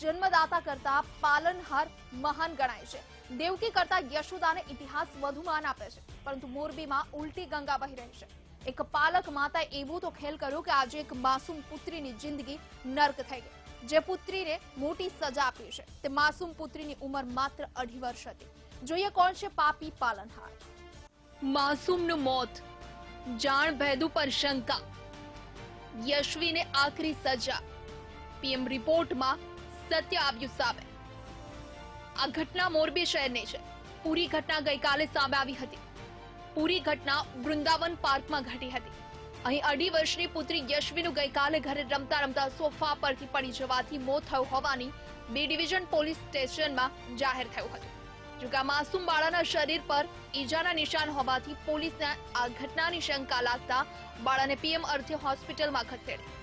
જન્મદાતા કરતા પાલનહાર મહાન ગણાય છે. દેવકી કરતા યશોદાને ઇતિહાસ વધુ માન આપે છે, પરંતુ મોરબીમાં ઉલટી ગંગા વહી રહી છે. એક પાલક માતાએ એવું તો ખેલ કર્યો કે આજે એક માસૂમ પુત્રીની જિંદગી નર્ક થઈ ગઈ. જે પુત્રીને મોટી સજા આપી છે. તે માસૂમ પુત્રીની ઉંમર માત્ર અઢી વર્ષ હતી. જોઈએ કોણ છે પાપી પાલનહાર? માસૂમનું મોત, જાણ ભેદુ પર શંકા, યશવીને આખરી સજા. પીએમ રિપોર્ટમાં સત્ય આવ્યું સામે આ ઘટના મોરબી શહેરની છે. પૂરી ઘટના ગઈકાલે સામે આવી હતી. પૂરી ઘટના વૃંદાવન પાર્કમાં ઘટી હતી. અહીં અઢી વર્ષની પુત્રી યશ્વીનું ગઈકાલે ઘરે રમતા રમતા સોફા પરથી પડી જવાથી મોત થયું હોવાની બી ડિવિઝન પોલીસ સ્ટેશનમાં જાહેર થયું હતું. જોકે માસુમ બાળાના શરીર પર ઈજાના નિશાન હોવાથી પોલીસને આ ઘટનાની શંકા લાગતા બાળાને પીએમ અર્થે હોસ્પિટલમાં ખસેડી.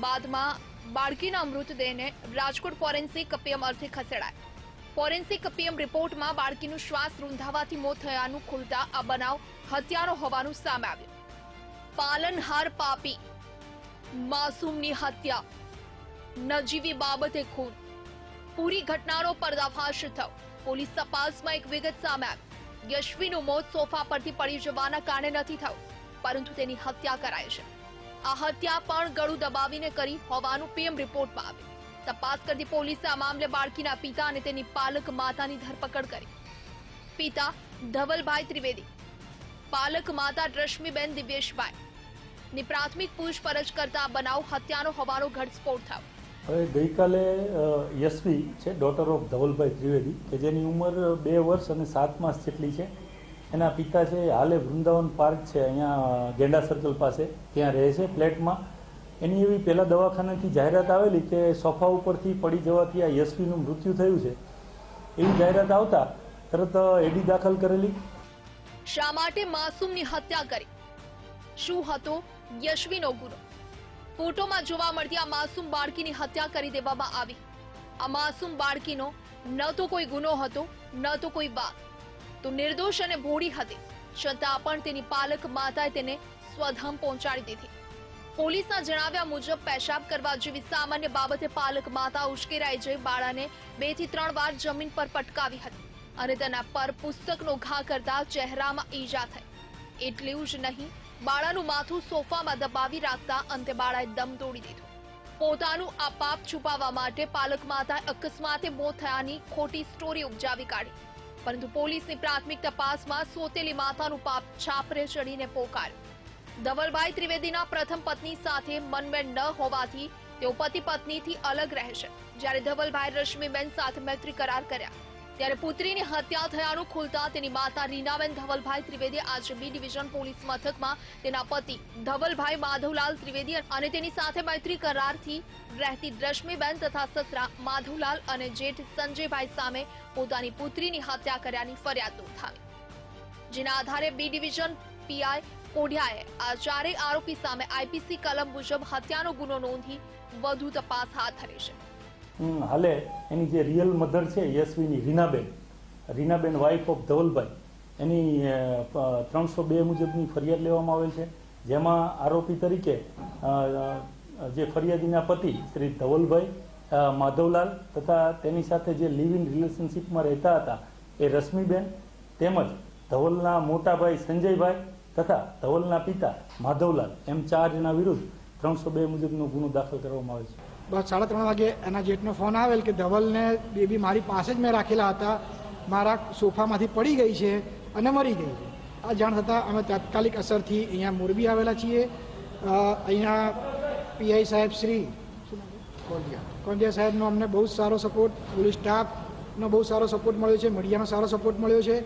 બાદમાં બાળકીના મૃતદેહને રાજકોટ ફોરેન્સિક પીએમ અર્થે ખસેડાય. ફોરેન્સિક પીએમ રિપોર્ટમાં બાળકીનું શ્વાસ રૂંધાવાથી મોત થયાનું ખુલતા આ બનાવ હત્યાનો હોવાનું સામે આવ્યું. પાલનહાર પાપી, માસૂમની હત્યા, નજીવી બાબતે ખૂન. પૂરી ઘટનાનો પર્દાફાશ થયો. પોલીસ તપાસમાં એક વિગત સામે આવી. યશવીનું મોત સોફા પરથી પડી જવાના કારણે નથી થયું, પરંતુ તેની હત્યા કરાઈ છે. આ હત્યા પણ ગળું દબાવીને કરી હોવાનું પીએમ રિપોર્ટમાં આવ્યું તપાસ કરતી પોલીસે આ મામલે બાળકીના પિતા અને તેની પાલક માતાની ધરપકડ કરી. પિતા ધવલભાઈ ત્રિવેદી, પાલક માતા રશ્મિબેન દિવ્યેશભાઈ. ની પ્રાથમિક પૂછપરછ કરતા બનાવ હત્યાનો હોવાનો ઘટસ્ફોટ થયો. હવે ગઈકાલે યશવી છે ડોટર ઓફ ધવલભાઈ ત્રિવેદી, કે જેની ઉંમર બે વર્ષ અને સાત માસ જેટલી છે એના પિતા છે હાલે વૃંદાવન પાર્ક છે, અહીંયા ગેંડા સર્કલ પાસે, ત્યાં રહે છે ફ્લેટમાં. એની એવી પહેલાં દવાખાનાથી જાહેરાત આવેલી કે સોફા ઉપરથી પડી જવાથી આ યશવીનું મૃત્યુ થયું છે. એવી જાહેરાત આવતા તરત એડી દાખલ કરેલી. શા માટે માસૂમની હત્યા કરી? શું હતો યશવીનો ગુનો? ફોટોમાં જોવા મળતી આ માસૂમ બાળકીની હત્યા કરી દેવામાં આવી. આ માસૂમ બાળકીનો ન તો કોઈ ગુનો હતો, ન તો કોઈ વાત તો નિર્દોષ અને ભોળી હતી. છતાં પણ તેની પાલક માતાએ તેને સ્વધમ પહોંચાડી દીધી. પોલીસના જણાવ્યા મુજબ પેશાબ કરવા જેવી સામાન્ય બાબતે પાલક માતા ઉશ્કેરાઈ જઈ બાળાને બેથી ત્રણ વાર જમીન પર પટકાવી હતી અને તેના પર પુસ્તકનો ઘા કરતા ચહેરામાં ઈજા થઈ. એટલું જ નહીં, બાળાનું માથું સોફામાં દબાવી રાખતા અંતે બાળાએ દમ તોડી દીધો. પોતાનું આ પાપ છુપાવવા માટે પાલક માતાએ અકસ્માતે મોત થયાની ખોટી સ્ટોરી ઉપજાવી કાઢી. પરંતુ પોલીસની પ્રાથમિક તપાસમાં સોતેલી માતાનું પાપ છાપરે ચડીને પોકાર્યું ધવલભાઈ ત્રિવેદીના પ્રથમ પત્ની સાથે મનમેળ ન હોવાથી તેઓ પતિ પત્નીથી અલગ રહેશે જ્યારે ધવલભાઈ રશ્મિબેન સાથે મૈત્રી કરાર કર્યા. ત્યારે પુત્રીની હત્યા થયાનું ખુલતા તેની માતા રીનાબેન ધવલભાઈ ત્રિવેદી આજે બી ડિવિઝન પોલીસ મથકમાં તેના પતિ ધવલભાઈ માધવલાલ ત્રિવેદી અને તેની સાથે મૈત્રી કરારથી રહેતી રશ્મિબેન તથા સસરા માધવલાલ અને જેઠ સંજયભાઈ સામે પોતાની પુત્રીની હત્યા કર્યાની ફરિયાદ નોંધાવી. જેના આધારે બી ડિવિઝન પીઆઈ કોઢિયાએ આ ચારેય આરોપી સામે આઈપીસી કલમ મુજબ હત્યાનો ગુનો નોંધી વધુ તપાસ હાથ ધરી છે. હાલે, એની જે રિયલ મધર છે, યશવીની રીનાબેન. Reenaben wife of Dhavalbhai. એની ત્રણસો બે મુજબની ફરિયાદ લેવામાં આવેલ છે. જેમાં આરોપી તરીકે જે ફરિયાદીના પતિ શ્રી ધવલભાઈ માધવલાલ તથા તેની સાથે જે લિવ ઇન રિલેશનશીપમાં રહેતા હતા એ રશ્મિબેન તેમજ ધવલના મોટાભાઈ સંજયભાઈ તથા ધવલના પિતા માધવલાલ. એમ ચાર જણા વિરુદ્ધ ત્રણસો બે મુજબનો ગુનો દાખલ કરવામાં આવે છે. સાડા ત્રણ વાગે એના જેઠનો ફોન આવેલ કે ધવલને બેબી મારી પાસે જ મેં રાખેલા હતા. મારા સોફામાંથી પડી ગઈ છે અને મરી ગઈ છે. આ જાણ થતાં અમે તાત્કાલિક અસરથી અહીંયા મોરબી આવેલા છીએ. અહીંયા પીઆઈ સાહેબ શ્રી કોંડિયા સાહેબનો અમને બહુ જ સારો સપોર્ટ પોલીસ સ્ટાફનો બહુ સારો સપોર્ટ મળ્યો છે મીડિયાનો સારો સપોર્ટ મળ્યો છે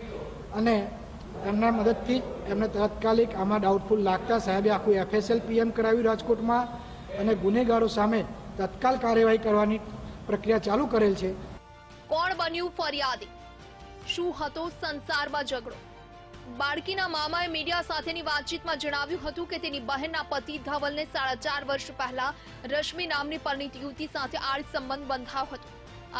અને એમના મદદથી જ એમને તાત્કાલિક આમાં ડાઉટફુલ લાગતા સાહેબે આખું એફએસએલ પીએમ કરાવ્યું રાજકોટમાં અને ગુનેગારો સામે તત્કાલ કાર્યવાહી કરવાની પ્રક્રિયા ચાલુ કરેલ છે. કોણ બન્યું ફરિયાદી? શું હતો સંસારમાં ઝઘડો? બાળકીના મામાએ મીડિયા સાથેની વાતચીતમાં જણાવ્યું હતું કે તેની બહેનના પતિ ધવલને સાડા ચાર વર્ષ પહેલા રશ્મિ નામની પરિણીત યુવતી સાથે આડ સંબંધ બંધાવ હતો.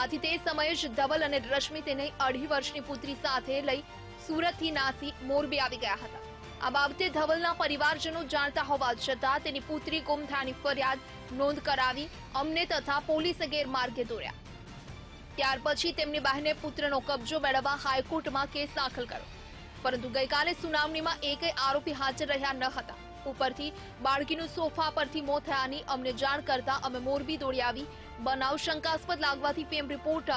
આથી તે સમયે જ ધવલ અને રશ્મિ તેને અઢી વર્ષની પુત્રી સાથે લઈ સુરતથી નાસી મોરબી આવી ગયા હતા. આ બાબતે ધવલના પરિવારજનો જાણતા હોવા છતાં તેની પુત્રી ગુમ થયાની ફરિયાદ નોંધ કરાવી અમને તથા પોલીસે ગેરમાર્ગે દોર્યા. ત્યાર પછી તેમની બહેને પુત્રનો કબજો મેળવવા હાઈકોર્ટમાં કેસ દાખલ કર્યો. પરંતુ ગઈકાલે સુનાવણીમાં એકેય આરોપી હાજર રહ્યા ન હતા. ઉપરથી બાળકીનું સોફા પરથી મોત થયાની અમને જાણ કરતા અમે મોરબી દોડી આવી, બનાવ શંકાસ્પદ લાગવાથી પીએમ રિપોર્ટ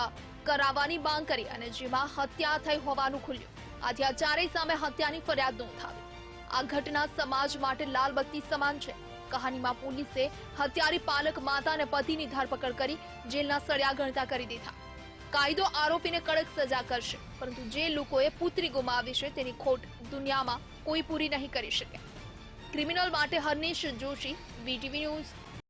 કરાવવાની માંગ કરી અને જેમાં હત્યા થઈ હોવાનું ખુલ્યું. આથી આ ચારેય સામે હત્યાની ફરિયાદ નોંધાવી. આ ઘટના સમાજ માટે લાલબત્તી સમાન છે. કહાનીમાં પોલીસે હત્યારી પાલક માતા અને પતિની ધરપકડ કરી જેલના સળિયા ગણતા કરી દીધા. કાયદો આરોપીને કડક સજા કરશે, પરંતુ જે લોકોએ પુત્રી ગુમાવી છે તેની ખોટ દુનિયામાં કોઈ પૂરી નહીં કરી શકે. ક્રિમિનલ માટે હર્નિશ જોશી, વીટીવી ન્યૂઝ